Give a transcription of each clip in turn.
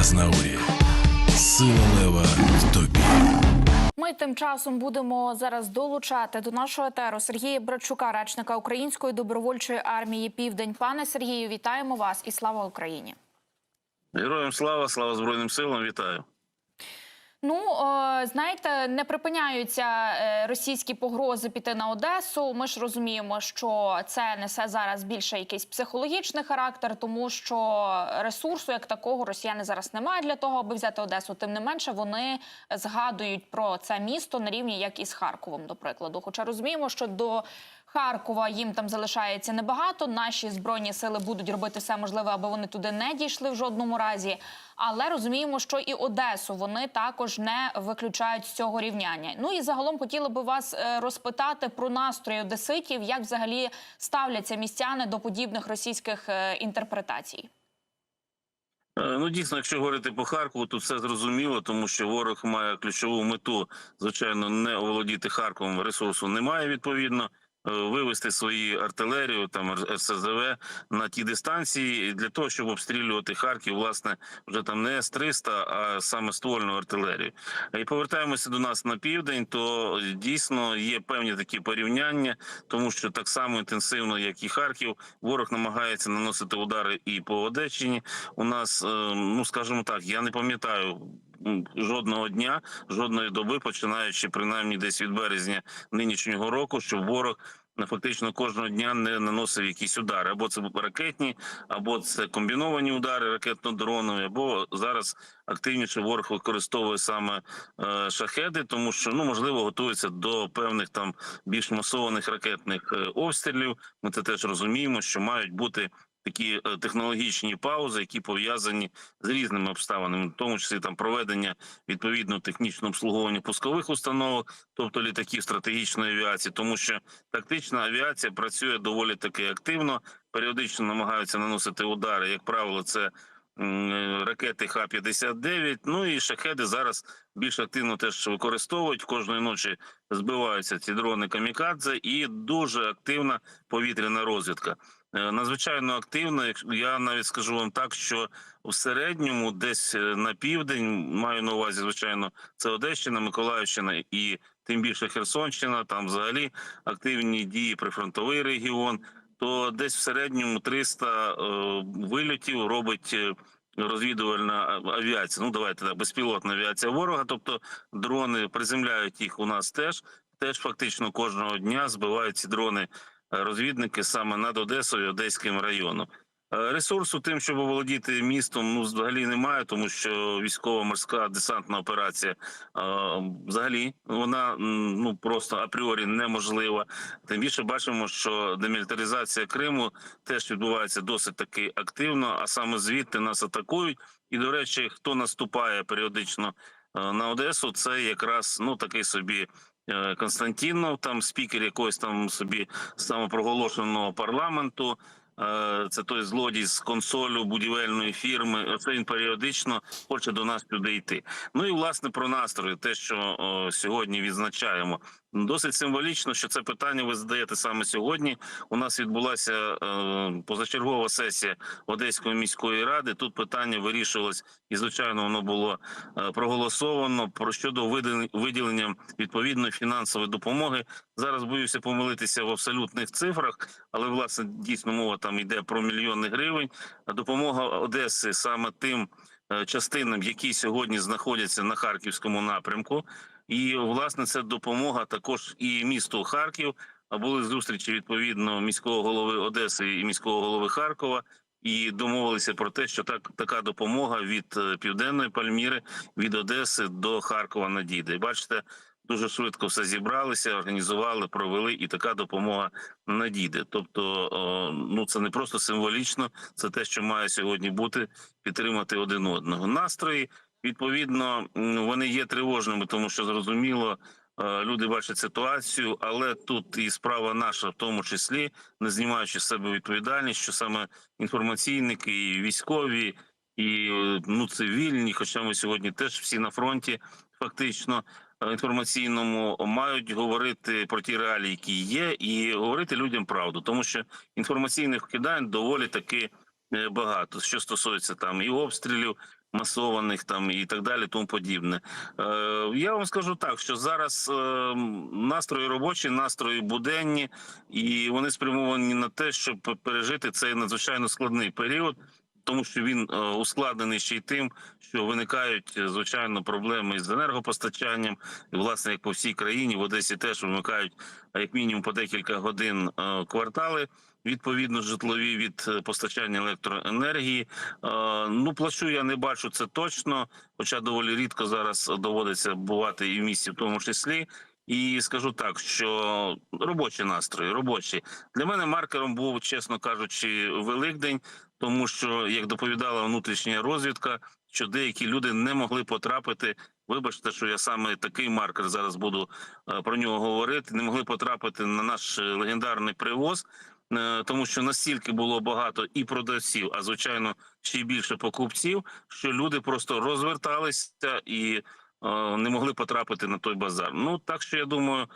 Азнаурі. Сила лева в тобі. Ми тим часом будемо зараз долучати до нашого етеру Сергія Братчука, речника Української добровольчої армії Південь. Пане Сергію, вітаємо вас і слава Україні. Героям слава, слава Збройним силам, вітаю. Ну знаєте, не припиняються е, російські погрози піти на Одесу. Ми ж розуміємо, що це несе зараз більше якийсь психологічний характер, тому що ресурсу як такого росіяни зараз немає для того, аби взяти Одесу. Тим не менше, вони згадують про це місто на рівні, як із Харковом, до прикладу. Хоча розуміємо, що до Харкова їм там залишається небагато. Наші збройні сили будуть робити все можливе, аби вони туди не дійшли в жодному разі. Але розуміємо, що і Одесу вони також не виключають з цього рівняння. Ну і загалом хотіли би вас е, розпитати про настрої одеситів, як взагалі ставляться містяни до подібних російських е, інтерпретацій. Е, Ну, дійсно, якщо говорити по Харкову, то все зрозуміло, тому що ворог має ключову мету, звичайно, не оволодіти Харковом. Ресурсу немає відповідно. Е, Вивести свої артилерію, там РСЗВ на ті дистанції для того, щоб обстрілювати Харків, власне, вже там не С-300, а саме ствольну артилерію. І повертаємося до нас на південь. То дійсно є певні такі порівняння, тому що так само інтенсивно, як і Харків, ворог намагається наносити удари і по Одещині. У нас, е, ну скажімо так, я не пам'ятаю. М, Жодного дня, жодної доби, починаючи принаймні десь від березня нинішнього року, щоб ворог ну, фактично кожного дня не наносив якісь удари. Або це ракетні, або це комбіновані удари ракетно-дронові, або зараз активніше ворог використовує саме е, шахеди, тому що ну можливо готується до певних там більш масованих ракетних е, обстрілів. Ми це теж розуміємо, що мають бути. Такі е, технологічні паузи, які пов'язані з різними обставинами, в тому числі там проведення відповідно технічного обслуговування пускових установок, тобто літаків стратегічної авіації, тому що тактична авіація працює доволі таки активно, періодично намагаються наносити удари. Як правило, це е, ракети Х-59, Ну і шахеди зараз більш активно теж використовують. Кожної ночі збиваються ці дрони камікадзе, і дуже активна повітряна розвідка. Е, Надзвичайно активна. Якщо- Я навіть скажу вам так, що в середньому, десь е, на південь, маю на увазі, звичайно, це Одещина, Миколаївщина і тим більше Херсонщина. Там взагалі активні дії прифронтовий регіон. То десь в середньому 300 е, вильотів робить. Розвідувальна авіація, ну давайте так, безпілотна авіація ворога, тобто дрони приземляють їх у нас теж. Теж фактично кожного дня збивають ці дрони розвідники саме над Одесою, Одеським районом. Е, Ресурсу тим, щоб оволодіти містом, ну взагалі немає, тому що військова морська десантна операція е, взагалі вона ну просто апріорі неможлива. Тим більше бачимо, що демілітаризація Криму теж відбувається досить таки активно, а саме звідти нас атакують. І до речі, хто наступає періодично е, на Одесу, це якраз ну такий собі. Е, Константінов, там спікер якогось там собі самопроголошеного парламенту. Е, Це той злодій з консолю будівельної фірми. Оце він періодично хоче до нас туди йти. Ну і власне про настрої, те, що о, сьогодні відзначаємо. Досить символічно, що це питання ви задаєте саме сьогодні. У нас відбулася е, позачергова сесія Одеської міської ради. Тут питання вирішувалось, і звичайно, воно було е, проголосовано про щодо виділення- відповідної фінансової допомоги. Зараз боюся помилитися в абсолютних цифрах, але власне дійсно мова там йде про мільйони гривень. Допомога Одеси саме тим е, частинам, які сьогодні знаходяться на харківському напрямку. І власне це допомога також і місту Харків. А були зустрічі відповідно міського голови Одеси і міського голови Харкова. І домовилися про те, що так така допомога від е, південної Пальміри від Одеси до Харкова надійде. І бачите, дуже швидко все зібралися, організували, провели, і така допомога надійде. Тобто, ну це не просто символічно, це те, що має сьогодні бути підтримати один одного. Настрої відповідно вони є тривожними, тому що зрозуміло. е, Люди бачать ситуацію, але тут і справа наша, в тому числі, не знімаючи з себе відповідальність, що саме інформаційники, і військові, і ну цивільні, хоча ми сьогодні теж всі на фронті, фактично е, інформаційному, мають говорити про ті реалії, які є, і говорити людям правду, тому що інформаційних вкидань доволі таки е, багато. Що стосується там і обстрілів, масованих там і так далі, тому подібне. Е, я вам скажу так, що зараз е, настрої робочі, настрої буденні, і вони спрямовані на те, щоб пережити цей надзвичайно складний період, тому що він е, ускладнений ще й тим, що виникають е, звичайно проблеми з енергопостачанням, і власне як по всій країні в Одесі теж вимикають як мінімум по декілька годин е, квартали. Відповідно, житлові від постачання електроенергії. Ну, плачу я не бачу це точно, хоча доволі рідко зараз доводиться бувати і в місті, в тому числі. І скажу так, що робочі настрої, робочі для мене маркером був, чесно кажучи, Великдень, тому що як доповідала внутрішня розвідка, що деякі люди не могли потрапити. Вибачте, що я саме такий маркер зараз буду е, про нього говорити. Не могли потрапити на наш е, легендарний привоз, е, тому що настільки було багато і продавців, а звичайно, ще й більше покупців, що люди просто розверталися і не могли потрапити на той базар. Ну так що я думаю,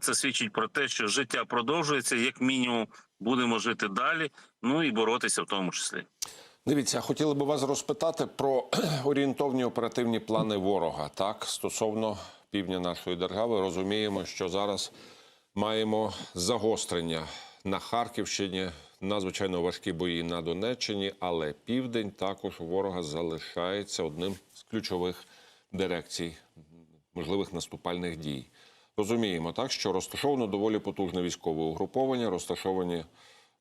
це свідчить про те, що життя продовжується, як мінімум, будемо жити далі. Ну і боротися в тому числі. Дивіться, хотіли би вас розпитати про орієнтовні оперативні плани ворога. Так, стосовно півдня нашої держави, розуміємо, що зараз маємо загострення на Харківщині, надзвичайно важкі бої на Донеччині, але південь також у ворога залишається одним з ключових дирекцій можливих наступальних дій. Розуміємо так, що розташовано доволі потужне військове угруповання, розташовані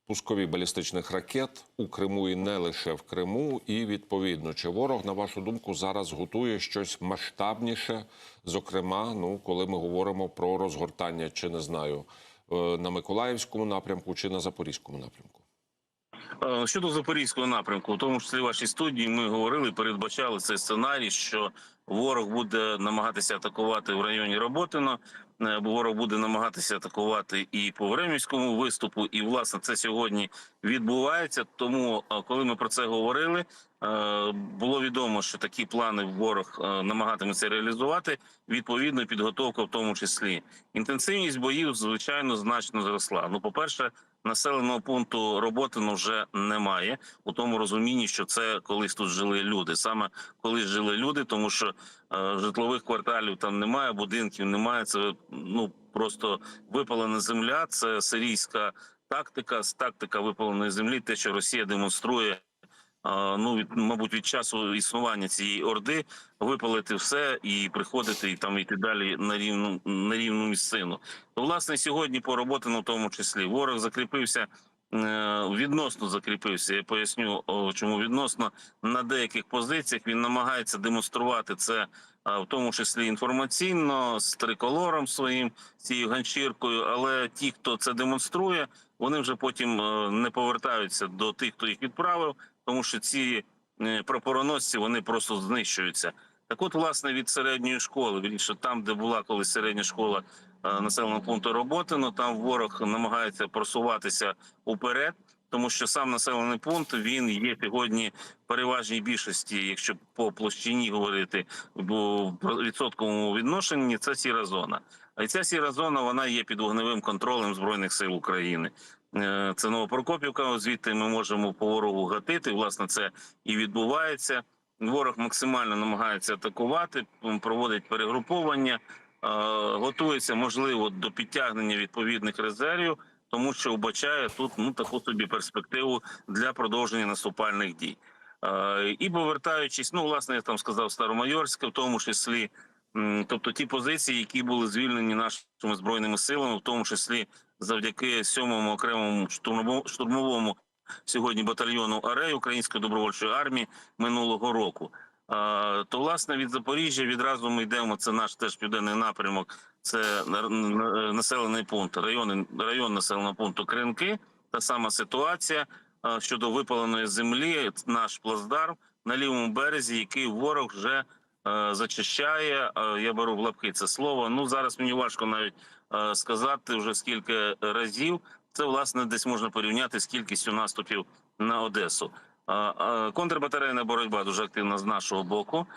пускові балістичних ракет у Криму і не лише в Криму. І відповідно, чи ворог, на вашу думку, зараз готує щось масштабніше, зокрема, ну коли ми говоримо про розгортання, чи не знаю, е, на Миколаївському напрямку чи на Запорізькому напрямку. Е, Щодо запорізького напрямку, в тому числі в вашій студії, ми говорили, передбачали цей сценарій, що ворог буде намагатися атакувати в районі Роботино, е, ворог буде намагатися атакувати і по Времівському виступу. І власне це сьогодні відбувається. Тому, е, коли ми про це говорили, е, було відомо, що такі плани ворог намагатиметься реалізувати. Відповідно, підготовка в тому числі. Інтенсивність боїв звичайно значно зросла. Ну, по перше, населеного пункту Роботину вже немає у тому розумінні, що це колись тут жили люди. Саме колись жили люди, тому що е, житлових кварталів там немає, будинків немає. Це ну просто випалена земля. Це сирійська тактика, тактика випаленої землі. Те, що Росія демонструє. Е, Ну, від, мабуть, від часу існування цієї орди випалити все і приходити і там йти далі на рівну на рівну місцину. То власне сьогодні по роботи в тому числі ворог закріпився е, відносно закріпився. Я поясню, чому відносно на деяких позиціях він намагається демонструвати це, в тому числі інформаційно з триколором своїм цією ганчіркою. Але ті, хто це демонструє, вони вже потім е, не повертаються до тих, хто їх відправив, тому що ці е, прапороносці вони просто знищуються. Так, от, власне, від середньої школи, вірніше, там, де була колись середня школа е, населеного пункту роботи, ну там ворог намагається просуватися уперед, тому що сам населений пункт він є сьогодні в переважній більшості, якщо по площині говорити бо в відсотковому відношенні, це сіра зона. А ця сіра зона вона є під вогневим контролем збройних сил України. Е, Це Новопрокопівка. Звідти ми можемо по ворогу гатити. Власне, це і відбувається. Ворог максимально намагається атакувати, проводить перегруповання, е, готується можливо до підтягнення відповідних резервів, тому що вбачає тут ну таку собі перспективу для продовження наступальних дій. Е, І повертаючись, ну власне я там сказав Старомайорське, в тому числі, тобто ті позиції, які були звільнені нашими збройними силами, в тому числі завдяки сьомому окремому штурмовому сьогодні батальйону АРЕ Української добровольчої армії минулого року. То власне від Запоріжжя відразу ми йдемо. Це наш теж південний напрямок. Це на- на- населений пункт, район, район населеного пункту Кринки. Та сама ситуація щодо випаленої землі. Наш плацдарм на лівому березі, який ворог вже зачищає. Е, Я беру в лапки це слово. Ну зараз мені важко навіть е, сказати вже скільки разів. Це власне десь можна порівняти з кількістю наступів на Одесу. Контрбатарейна боротьба дуже активна з нашого боку.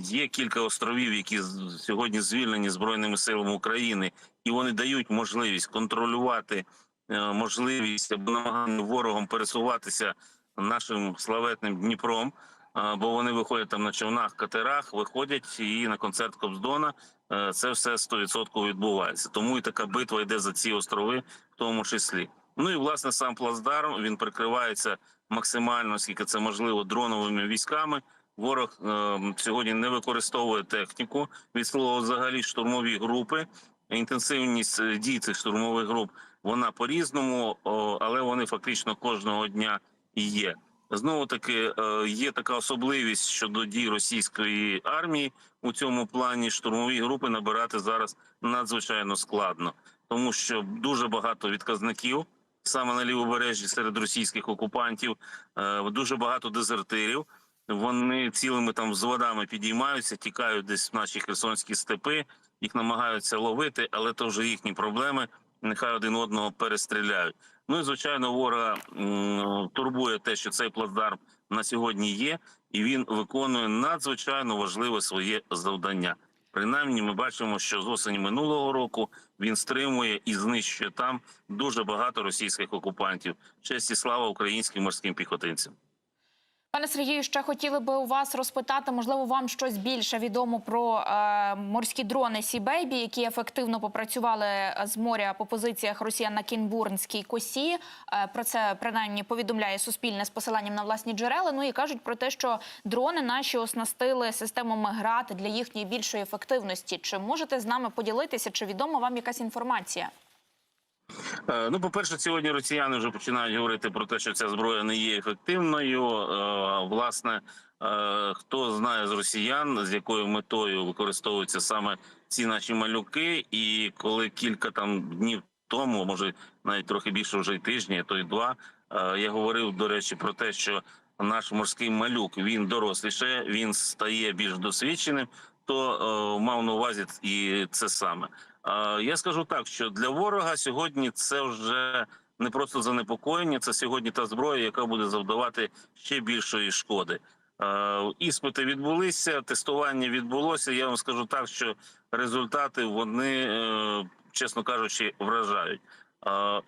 Є кілька островів, які сьогодні звільнені збройними силами України, і вони дають можливість контролювати е, можливість або намагання ворогом пересуватися нашим славетним Дніпром. Бо вони виходять там на човнах, катерах, виходять і на концерт Кобздона. Е, Це все 100% відбувається. Тому і така битва йде за ці острови, в тому числі. Ну і власне сам плацдарм він прикривається максимально, скільки це можливо, дроновими військами. Ворог е, сьогодні не використовує техніку від слова взагалі штурмові групи. Інтенсивність е, дій цих штурмових груп вона по різному, але вони фактично кожного дня є. Знову таки е, є така особливість щодо дій російської армії у цьому плані. Штурмові групи набирати зараз надзвичайно складно, тому що дуже багато відказників саме на лівобережжі серед російських окупантів, е, дуже багато дезертирів. Вони цілими там взводами підіймаються, тікають десь в наші херсонські степи. Їх намагаються ловити, але то вже їхні проблеми. Нехай один одного перестріляють. Ну і звичайно, ворога турбує те, що цей плацдарм на сьогодні є, і він виконує надзвичайно важливе своє завдання. Принаймні, ми бачимо, що з осені минулого року він стримує і знищує там дуже багато російських окупантів. Честь і слава українським морським піхотинцям. Пане Сергію, ще хотіли би у вас розпитати, можливо, вам щось більше відомо про е, морські дрони Сі Бейбі, які ефективно попрацювали з моря по позиціях Росіян на Кінбурнській косі. Е, про це принаймні повідомляє Суспільне з посиланням на власні джерела. Ну і кажуть про те, що дрони наші оснастили системами ГРАД для їхньої більшої ефективності. Чи можете з нами поділитися? Чи відома вам якась інформація? Е, Ну, по-перше, сьогодні росіяни вже починають говорити про те, що ця зброя не є ефективною. Е, Власне, е, хто знає з росіян, з якою метою використовуються саме ці наші малюки, і коли кілька там днів тому, може навіть трохи більше вже й тижні, то й два. Я говорив до речі про те, що наш морський малюк він доросліше, він стає більш досвідченим. То мав на увазі і це саме. Е, Я скажу так, що для ворога сьогодні це вже не просто занепокоєння, це сьогодні та зброя, яка буде завдавати ще більшої шкоди. Е, Іспити відбулися, тестування відбулося. Я вам скажу так, що результати вони, е, чесно кажучи, вражають.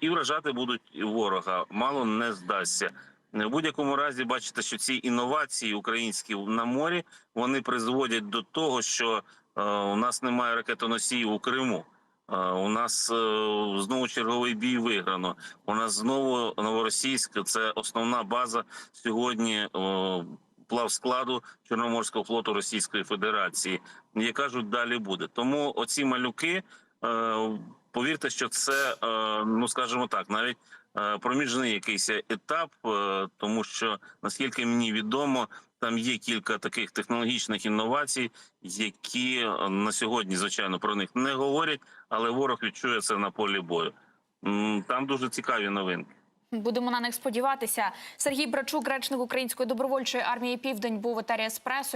І вражати будуть ворога. Мало не здасться. В будь-якому разі бачите, що ці інновації українські на морі вони призводять до того, що у нас немає ракетоносіїв у Криму. Е, У нас е, знову черговий бій виграно. У нас знову новоросійська це основна база сьогодні. е, Плав складу Чорноморського флоту Російської Федерації, як кажуть, далі буде. Тому оці малюки, е, повірте, що це е, ну скажімо так, навіть е, проміжний якийсь етап, е, тому що наскільки мені відомо, там є кілька таких технологічних інновацій, які е, на сьогодні, звичайно, про них не говорять, але ворог відчує це на полі бою. Там дуже цікаві новинки. Будемо на них сподіватися. Сергій Брачук, речник Української добровольчої армії Південь, був в етері Еспресо.